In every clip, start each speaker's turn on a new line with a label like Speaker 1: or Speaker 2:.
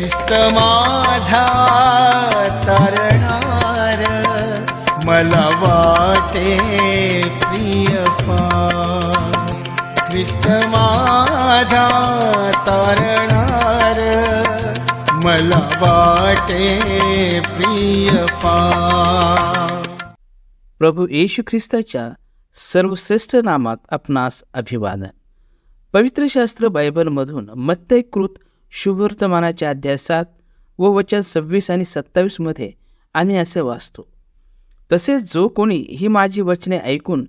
Speaker 1: ख्रिस्त माझा तारणार. मला वाटे प्रिय ख्रिस्त माझा तारणार. मला वाटे प्रिय
Speaker 2: प्रभू येशू ख्रिस्ताच्या सर्वश्रेष्ठ नामात आपणास अभिवादन. पवित्र शास्त्र बायबलमधून मत्तयकृत शुभवर्तमानाच्या अध्याय सात व वचन सव्वीस आणि सत्तावीसमध्ये आम्ही असे वाचतो. तसेच जो कोणी ही माझी वचने ऐकून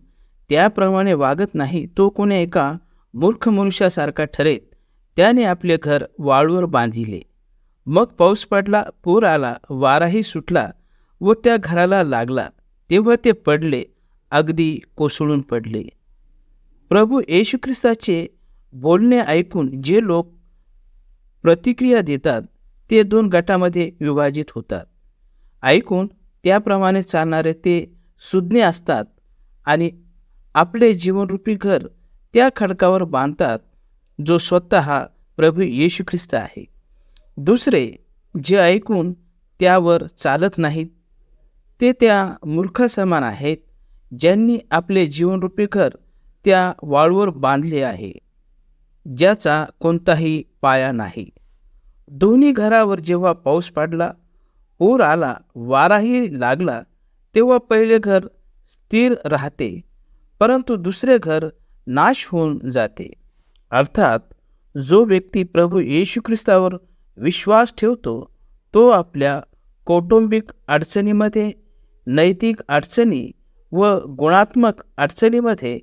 Speaker 2: त्याप्रमाणे वागत नाही तो कोणी एका मूर्ख मनुष्यासारखा ठरेल त्याने आपले घर वाळूवर बांधिले. मग पाऊस पडला पूर आला वाराही सुटला व त्या घराला लागला. तेव्हा ते पडले अगदी कोसळून पडले. प्रभू येशू ख्रिस्ताचे बोलणे ऐकून जे लोक प्रतिक्रिया देतात ते दोन गटामध्ये विभाजित होतात. ऐकून त्याप्रमाणे चालणारे ते सुज्ञ असतात आणि आपले जीवनरूपी घर त्या खडकावर बांधतात जो स्वतः प्रभू येशू ख्रिस्त आहे. दुसरे जे ऐकून त्यावर चालत नाहीत ते त्या मूर्ख समान आहेत ज्यांनी आपले जीवनरूपी घर त्या वाळूवर बांधले आहे. ज्याचा कोणताही पाया नाही. दोन्ही घरावर जेव्हा पाऊस पडला पूर आला वाराही लागला तेव्हा पहिले घर स्थिर राहते परंतु दुसरे घर नाश होऊन जाते. अर्थात जो व्यक्ती प्रभू येशू ख्रिस्तावर विश्वास ठेवतो तो आपल्या कौटुंबिक अडचणीमध्ये नैतिक अडचणी व गुणात्मक अडचणीमध्ये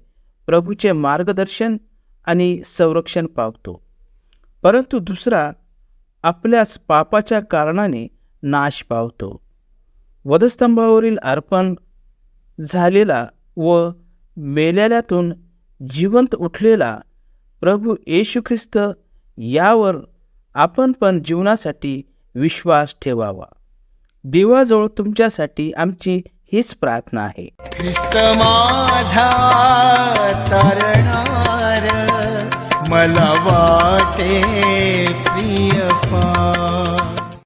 Speaker 2: प्रभूचे मार्गदर्शन आणि संरक्षण पावतो. परंतु दुसरा आपल्याच पापाच्या कारणाने नाश पावतो. वधस्तंभावरील अर्पण झालेला व मेल्याल्यातून जिवंत उठलेला प्रभू येशू ख्रिस्त यावर आपण पण जीवनासाठी विश्वास ठेवावा. देवाजवळ तुमच्यासाठी आमची हीच प्रार्थना आहे.
Speaker 1: ख्रिस्त माझा तारणार मला वाटे प्रिय